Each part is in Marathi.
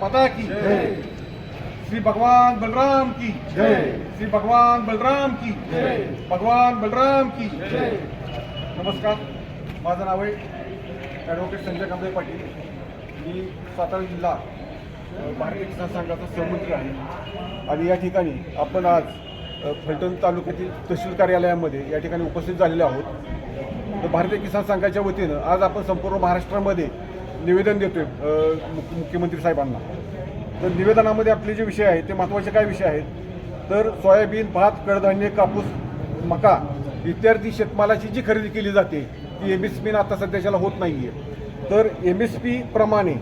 माता की श्री भगवान बलराम की श्री भगवान बलराम की भगवान बलराम की नमस्कार माझं नाव आहे ॲडव्होकेट संजय कांबळे पाटील. मी सातारा जिल्हा भारतीय किसान संघाचा सहमंत्री आहे. आणि या ठिकाणी आपण आज फलटण तालुक्यातील तहसील कार्यालयामध्ये या ठिकाणी उपस्थित झालेले आहोत. तर भारतीय किसान संघाच्या वतीनं आज आपण संपूर्ण महाराष्ट्रामध्ये निवेदन देतोय मुख्यमंत्री साहेबांना. तर निवेदनामध्ये आपले जे विषय आहेत ते महत्त्वाचे काय विषय आहेत? तर सोयाबीन भात कडधान्य कापूस मका इत्यादी शेतमालाची जी खरेदी केली जाते ती एम एस पीनं आता सध्याच्याला होत नाही आहे तर एम एस पी प्रमाणे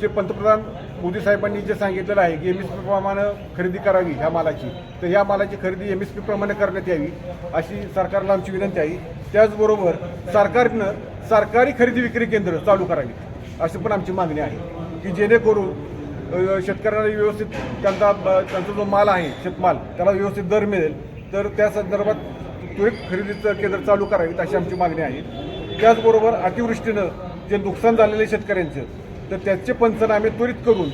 जे पंतप्रधान मोदी साहेबांनी जे सांगितलेलं आहे की एम एस पी प्रमाणे खरेदी करावी ह्या मालाची तर ह्या मालाची खरेदी एम एस पी प्रमाणे करण्यात यावी अशी सरकारला आमची विनंती आहे. त्याचबरोबर सरकारनं सरकारी खरेदी विक्री केंद्र चालू करावी अशी पण आमची मागणी आहे. की जेणेकरून शेतकऱ्यांना व्यवस्थित त्यांचा ब- त्यांचा जो माल आहे शेतमाल त्याला व्यवस्थित दर मिळेल तर त्या संदर्भात त्वरित खरेदीचं केंद्र चालू करावीत अशी आमची मागणी आहे. त्याचबरोबर अतिवृष्टीनं जे नुकसान झालेलं आहे शेतकऱ्यांचं तर त्याचे पंचनामे त्वरित करून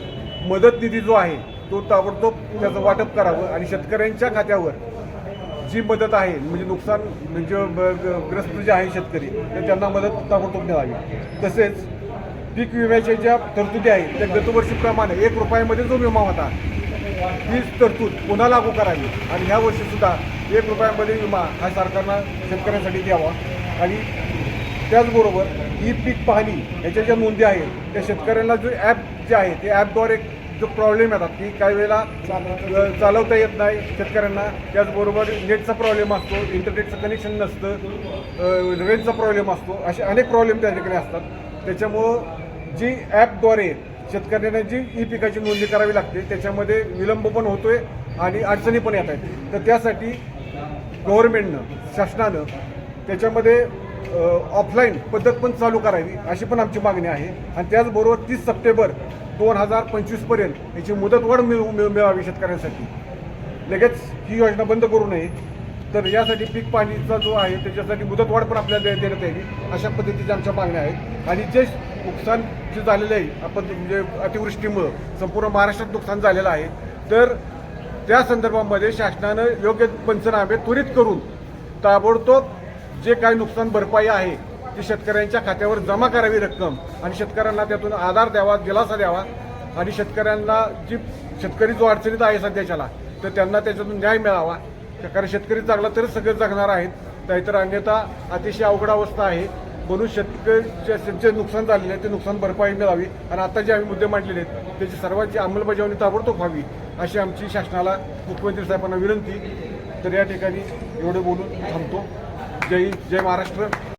मदत निधी जो आहे तो ताबडतोब त्याचं वाटप करावं आणि शेतकऱ्यांच्या खात्यावर जी मदत आहे म्हणजे नुकसान म्हणजे ब- ग- ग्रस्त जे आहे शेतकरी तर त्यांना मदत ताबडतोब मिळावी. तसेच पीक विम्याच्या ज्या तरतुदी आहेत त्या गतवर्षीप्रमाणे एक रुपयामध्ये जो विमा होता हीच तरतूद पुन्हा लागू करावी. आणि ह्या वर्षीसुद्धा एक रुपयामध्ये विमा हा सरकारनं शेतकऱ्यांसाठी द्यावा. आणि त्याचबरोबर ही पीक पाहणी याच्या ज्या नोंदी आहेत त्या शेतकऱ्यांना जो ॲप जे आहे ते ॲपद्वारे जो प्रॉब्लेम येतात की काही वेळेला चालवता येत नाही शेतकऱ्यांना त्याचबरोबर नेटचा प्रॉब्लेम असतो इंटरनेटचं कनेक्शन नसतं रेंजचा प्रॉब्लेम असतो असे अनेक प्रॉब्लेम त्या ठिकाणी असतात. त्याच्यामुळं जी ॲपद्वारे शेतकऱ्यांना जी ई पिकाची नोंदणी करावी लागते त्याच्यामध्ये विलंब पण होतोय आणि अडचणी पण येत आहेत. तर त्यासाठी गव्हर्मेंटनं शासनानं त्याच्यामध्ये ऑफलाईन पद्धत पण चालू करावी अशी पण आमची मागणी आहे. आणि त्याचबरोबर तीस सप्टेंबर दोन हजार पंचवीसपर्यंत याची मुदतवाढ मिळू मिळ- मिळावी शेतकऱ्यांसाठी. लगेच ही योजना बंद करू नये. तर यासाठी पीक पाणीचा जो आहे त्याच्यासाठी मुदतवाढ पण आपल्याला देण्यात यावी अशा पद्धतीच्या आमच्या मागण्या आहेत. आणि जे नुकसान जे झालेलं आहे आपण म्हणजे अतिवृष्टीमुळं संपूर्ण महाराष्ट्रात नुकसान झालेलं आहे. तर त्या संदर्भामध्ये शासनानं योग्य पंचनामे त्वरित करून ताबडतोब जे काही नुकसान भरपाई आहे ती शेतकऱ्यांच्या खात्यावर जमा करावी रक्कम आणि शेतकऱ्यांना त्यातून आधार द्यावा दिलासा द्यावा. आणि शेतकऱ्यांना जी शेतकरी जो अडचणीत आहे सध्याच्याला तर त्यांना त्याच्यातून न्याय मिळावा. कारण शेतकरी जगला तरच सगळे जगणार आहेत. नाहीतर अन्यथा अतिशय अवघड अवस्था आहे. म्हणून शेतकरी जे नुकसान झालेलं आहे ते नुकसान भरपाई मिळावी. आणि आता जे आम्ही मुद्दे मांडलेले आहेत त्याची सर्वांची अंमलबजावणी ताबडतोब व्हावी अशी आमची शासनाला मुख्यमंत्री साहेबांना विनंती. तर या ठिकाणी एवढं बोलून थांबतो. जय हिंद, जय महाराष्ट्र.